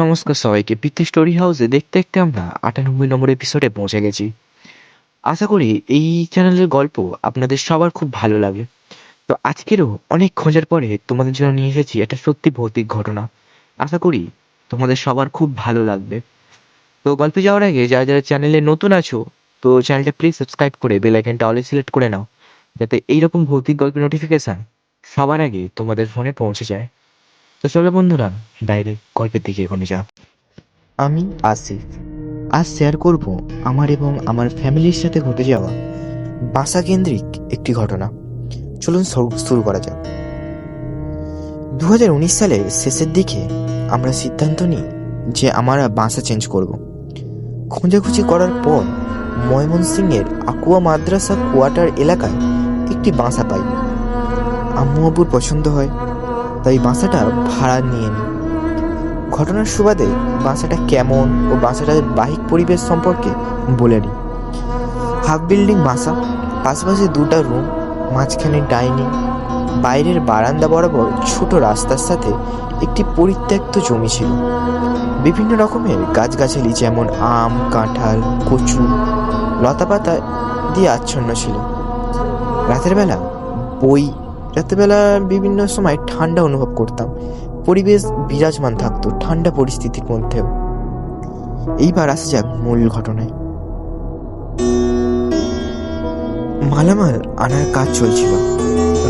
নমস্কার সবাইকে, পিতৃ স্টোরি হাউসে দেখতে দেখতে আমরা আটানব্বই নম্বর এপিসোডে পৌঁছে গেছি। আশা করি এই চ্যানেলের গল্প আপনাদের সবার খুব ভালো লাগে। তো আজকেরও অনেক খোঁজার পরে তোমাদের জন্য নিয়ে এসেছি একটা সত্যি ভৌতিক ঘটনা। আশা করি তোমাদের সবার খুব ভালো লাগবে। তো গল্পে যাওয়ার আগে যারা যারা চ্যানেলে নতুন আছো, তো চ্যানেলটা প্লিজ সাবস্ক্রাইব করে বেল আইকনটা অলে সিলেক্ট করে নাও, যাতে এইরকম ভৌতিক গল্পের নোটিফিকেশন সবার আগে তোমাদের ফোনে পৌঁছে যায়। তো চলো বন্ধুরা ডাইরেক্ট গল্পের দিকে এগোনো যাক। আমি আসিফ। আজ শেয়ার করব আমার এবং আমার ফ্যামিলির সাথে ঘটে যাওয়া বাসা কেন্দ্রিক একটি ঘটনা। চলুন শুরু- শুরু করা যাক। দু হাজার উনিশ সালের শেষের দিকে আমরা সিদ্ধান্ত নিই যে আমরা বাসা চেঞ্জ করব। খোঁজাখুঁজি করার পর ময়মনসিংহের আকুয়া মাদ্রাসা কোয়ার্টার এলাকায় একটি বাসা পাই। আম্মু আব্বুর পছন্দ হয়, তাই বাসাটা ভাড়া নিয়ে নিই। ঘটনার সুবাদে বাসাটা কেমন ও বাসাটার বাহিক পরিবেশ সম্পর্কে বলে নিই। হাফ বিল্ডিং বাসা, পাশাপাশি দুটা রুম, মাঝখানে ডাইনিং, বাইরের বারান্দা বরাবর ছোট রাস্তার সাথে একটি পরিত্যক্ত জমি ছিল। বিভিন্ন রকমের গাছগাছালি যেমন আম, কাঁঠাল, কচু, লতাপাতা দিয়ে আচ্ছন্ন ছিল। রাতের বেলা বই রাতের বেলা বিভিন্ন সময় ঠান্ডা অনুভব করতাম। পরিবেশ বিরাজমান থাকতো, ঠান্ডা পরিস্থিতির মধ্যেও। এইবার আসা যাক মূল ঘটনায়। মালামাল আনার কাজ চলছিল।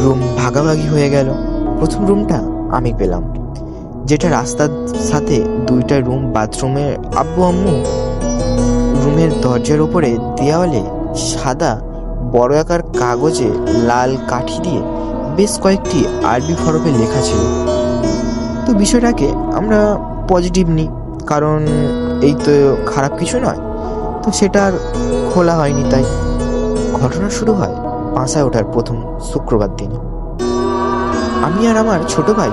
রুম ভাগাভাগি হয়ে গেল। প্রথম রুমটা আমি পেলাম, যেটা রাস্তার সাথে দুইটা রুম, বাথরুমের আব্বু আম্মু রুমের দরজার উপরে দেওয়ালে সাদা বড় আকার কাগজে লাল কাঠি দিয়ে বেশ কয়েকটি আরবি ফরপে লেখা ছিল। তো বিষয়টাকে আমরা পজিটিভ নিই, কারণ এই তো খারাপ কিছু নয়। তো সেটা আর খোলা হয়নি তাই। ঘটনা শুরু হয় বাসায় ওঠার প্রথম শুক্রবার দিনে। আমি আর আমার ছোট ভাই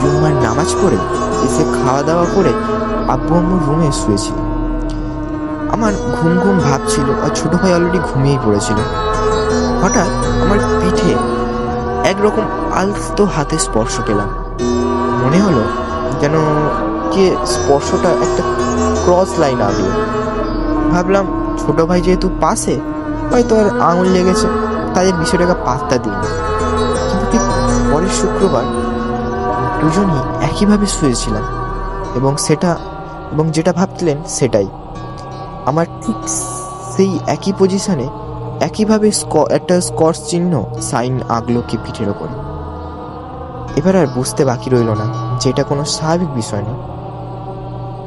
জুম্মার নামাজ পড়ে এসে খাওয়া দাওয়া করে আব্বু আম্মুর রুমে শুয়েছিল আমার ঘুম ঘুম ভাব ছিল আর ছোট ভাই অলরেডি ঘুমিয়েই পড়েছিল। হঠাৎ আমার পিঠে একরকম আলতো হাতে স্পর্শ পেলাম। মনে হলো যেন কে স্পর্শটা একটা ক্রস লাইন আঁকলো ভাবলাম, ছোট ভাই যেহেতু পাশে, হয়তো আর আঙুল লেগেছে তাদের বিষয়টাকে পাত্তা দিইনি কিন্তু ঠিক পরের শুক্রবার দুজনই একইভাবে শুয়েছিলাম, এবং সেটা, এবং যেটা ভাবছিলেন সেটাই। আমার ঠিক সেই একই পজিশনে একইভাবে একটা স্কচ চিহ্ন সাইন আঁকলো কি পিঠের ওপরে। এবার আর বুঝতে বাকি রইল না যে এটা কোনো স্বাভাবিক বিষয় না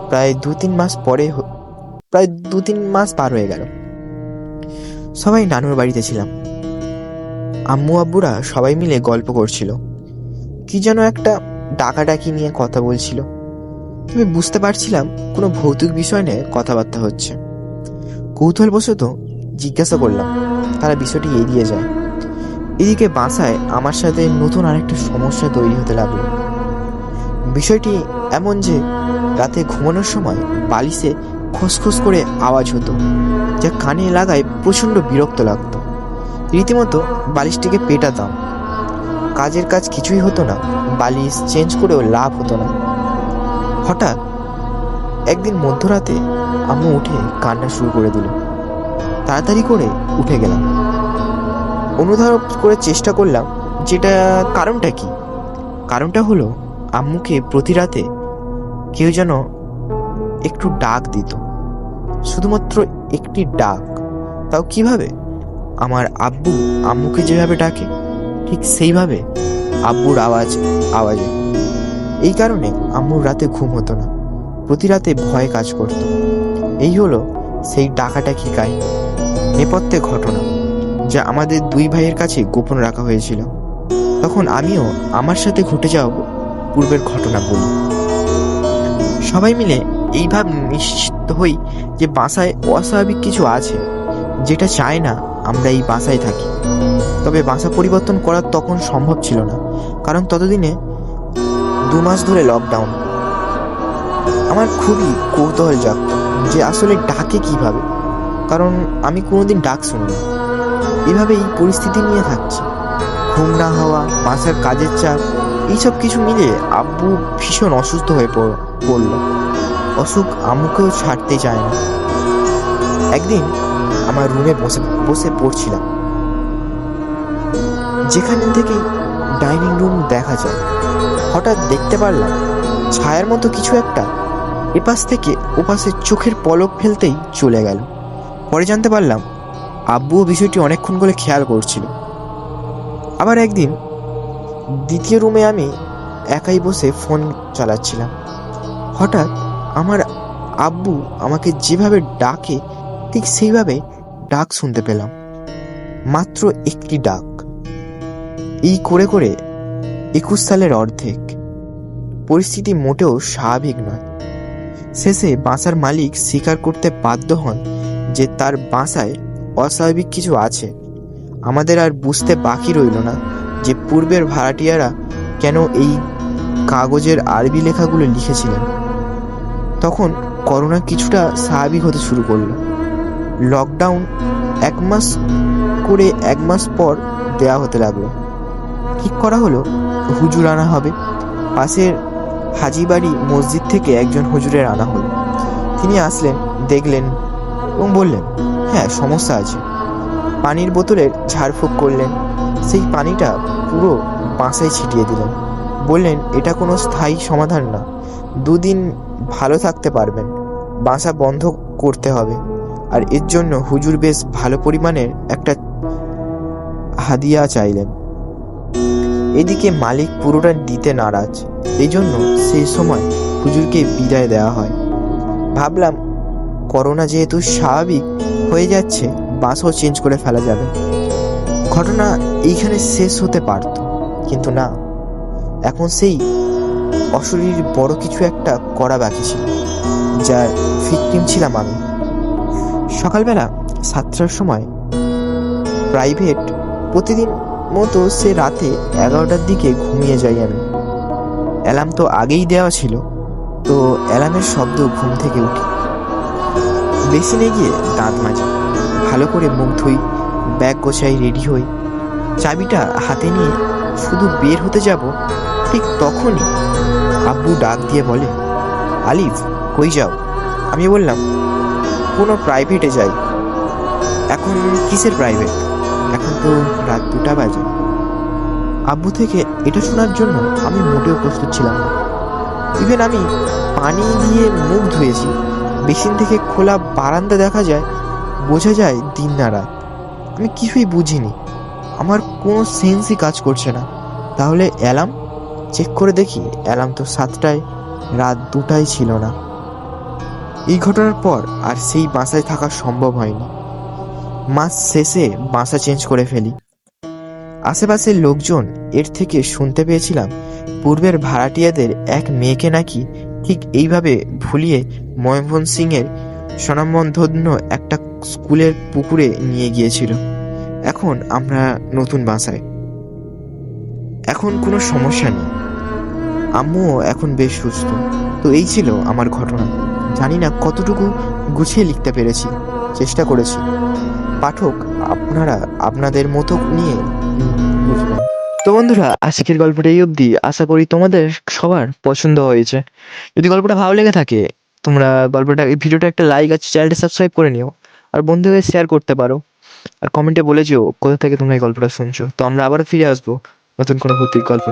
প্রায় দু তিন মাস পরে প্রায় দু তিন মাস পার হয়ে গেল। সবাই নানুর বাড়িতে ছিলাম। আম্মু আব্বুরা সবাই মিলে গল্প করছিল। কি যেন একটা ডাকাডাকি নিয়ে কথা বলছিল। আমি বুঝতে পারছিলাম কোনো ভৌতিক বিষয় নিয়ে কথাবার্তা হচ্ছে। কৌতূহলবশত জিজ্ঞাসা করলাম, তারা বিষয়টি এড়িয়ে যায়। এদিকে বাসায় আমার সাথে নতুন আরেকটা সমস্যা তৈরি হতে লাগল। বিষয়টি এমন যে রাতে ঘুমানোর সময় বালিশে খসখস করে আওয়াজ হতো, যা কানে লাগায় প্রচণ্ড বিরক্ত লাগতো। রীতিমতো বালিশটিকে পেটাতাম। কাজের কাজ কিছুই হতো না, বালিশ চেঞ্জ করেও লাভ হতো না। হঠাৎ একদিন মধ্যরাতে আম্মু উঠে কান্না শুরু করে দিল। তাড়াতাড়ি করে উঠে গেলাম। অনুধাবন করে চেষ্টা করলাম, যেটা কারণটা কি? কারণটা হলো, আম্মুকে প্রতি রাতে কেউ যেন একটু ডাক দিত। শুধুমাত্র একটি ডাক। তাও কীভাবে? আমার আব্বু আম্মুকে যেভাবে ডাকে, ঠিক সেইভাবে আব্বুর আওয়াজ, আওয়াজে। এই কারণে আম্মুর রাতে ঘুম হতো না। প্রতি রাতে ভয় কাজ করত। এই হলো সেই ডাকাটাকি কাহিনী নেপথ্যে ঘটনা, যা আমাদের দুই ভাইয়ের কাছে গোপন রাখা হয়েছিল। তখন আমিও আমার সাথে ঘটে যাওয়া পূর্বের ঘটনা বলি। সবাই মিলে এই ভাব নিশ্চিত হই যে বাসায় অস্বাভাবিক কিছু আছে, যেটা চায় না আমরা এই বাসায় থাকি। তবে বাসা পরিবর্তন করা তখন সম্ভব ছিল না, কারণ ততদিনে দু মাস ধরে লকডাউন আমার খুবই কৌতূহল জাগত। যে আসলে ডাকে কীভাবে? কারণ আমি কোনোদিন ডাক শুনিনি। এভাবে এই পরিস্থিতি নিয়ে থাকছি। ঘুম না হওয়া বাসার কাজের চাপ, এইসব কিছু মিলে আব্বু ভীষণ অসুস্থ হয়ে পড়- পড়ল। অসুখ আম্মুকেও ছাড়তে চায় না। একদিন আমার রুমে বসে বসে পড়ছিলাম। যেখানে থেকে ডাইনিং রুম দেখা যায়। হঠাৎ দেখতে পারলাম, ছায়ার মতো কিছু একটা এপাশ থেকে ওপাশে চোখের পলক ফেলতেই চলে গেল। পরে জানতে পারলাম, আব্বুও বিষয়টি অনেকক্ষণ করে খেয়াল করছিল। আবার একদিন দ্বিতীয় রুমে আমি একাই বসে ফোন চালাচ্ছিলাম। হঠাৎ আমার আব্বু আমাকে যেভাবে ডাকে, ঠিক সেইভাবে ডাক শুনতে পেলাম। মাত্র একটি ডাক। এই করে করে একুশ সালের অর্ধেক। পরিস্থিতি মোটেও স্বাভাবিক নয়। শেষে বাসার মালিক স্বীকার করতে বাধ্য হন যে তার বাসায় অস্বাভাবিক কিছু আছে। আমাদের আর বুঝতে বাকি রইল না যে পূর্বের ভাড়াটিয়ারা কেন এই কাগজের আরবি লেখাগুলো লিখেছিলেন। তখন করোনা কিছুটা স্বাভাবিক হতে শুরু করল। লকডাউন এক মাস করে এক মাস পর দেয়া হতে লাগল। ঠিক করা হলো, হুজুর আনা হবে, পাশের হাজিবাড়ি মসজিদ থেকে একজন হুজুরের আনা হলো। তিনি আসলেন, দেখলেন এবং বললেন হ্যাঁ সমস্যা আছে। পানির বোতলের ঝাড়ফুঁক করলেন। সেই পানিটা পুরো বাসায় ছিটিয়ে দিলেন। বললেন, এটা কোনো স্থায়ী সমাধান না। দুদিন ভালো থাকতে পারবেন। বাসা বন্ধ করতে হবে। আর এর জন্য হুজুর বেশ ভালো পরিমাণের একটা হাদিয়া চাইলেন। এদিকে মালিক পুরোটা দিতে নারাজ। এই জন্য সেই সময় হুজুরকে বিদায় দেওয়া হয়। ভাবলাম, করোনা যেহেতু স্বাভাবিক হয়ে যাচ্ছে, বাসও চেঞ্জ করে ফেলা যাবে। ঘটনা এইখানে শেষ হতে পারত, কিন্তু না। এখন সেই অশরীর বড় কিছু একটা করা বাকি ছিল, যার ভিকটিম ছিলাম আমি। সকালবেলা সাতটার সময় প্রাইভেট প্রতিদিন মতো সে রাতে এগারোটার দিকে ঘুমিয়ে যাই আমি। অ্যালার্ম তো আগেই দেওয়া ছিল। তো অ্যালার্মের শব্দ ঘুম থেকে উঠি। বেসিনে গিয়ে দাঁত মাজি। ভালো করে মুখ ধুই, ব্যাগ গোছাই, রেডি হই। চাবিটা হাতে নিয়ে শুধু বের হতে যাব ঠিক তখনই আব্বু ডাক দিয়ে বলে, আলিফ, কই যাও? আমি বললাম, কোনো প্রাইভেটে যাই। এখন কিসের প্রাইভেট এখন তো রাত দুটা বাজে। আব্বু থেকে এটা শোনার জন্য আমি মোটেও প্রস্তুত ছিলাম না। ইভেন আমি পানি দিয়ে মুখ ধুয়েছি। বেসিন থেকে খোলা বারান্দা দেখা যায়, বোঝা যায় দিন না রাত। আমি কিছুই বুঝিনি। আমার কোনো সেন্সই কাজ করছে না। তাহলে অ্যালার্ম চেক করে দেখি। অ্যালার্ম তো সাতটায়, রাত দুটাই ছিল না। এই ঘটনার পর আর সেই বাসায় থাকা সম্ভব হয়নি। মাস শেষে বাসা চেঞ্জ করে ফেলি। আশেপাশের লোকজন এর থেকে শুনতে পেয়েছিলাম, পূর্বের ভাড়াটিয়াদের এক মেয়েকে নাকি ঠিক এইভাবে ভুলিয়ে ময়মোহন সিংয়ের স্বনামধন্য একটা স্কুলের পুকুরে নিয়ে গিয়েছিল। এখন আমরা নতুন বাসায়। এখন কোনো সমস্যা নেই। আম্মুও এখন বেশ সুস্থ। তো এই ছিল আমার ঘটনা। জানি না কতটুকু গুছিয়ে লিখতে পেরেছি। চেষ্টা করেছি। পাঠক, আপনারা আপনাদের মতো নিয়ে তো বন্ধুরা, আজকের গল্পটা এই অবধি আশা করি তোমাদের সবার পছন্দ হয়েছে। যদি গল্পটা ভালো লেগে থাকে, তোমরা গল্পটা, এই ভিডিওটা একটা লাইক আছে চ্যানেলটা সাবস্ক্রাইব করে নিও, আর বন্ধুদের শেয়ার করতে পারো। আর কমেন্টে বলে যেও কোথা থেকে তোমরা এই গল্পটা শুনছো। তো আমরা আবার ফিরে আসব নতুন কোনো ভৌতিক গল্প নিয়ে।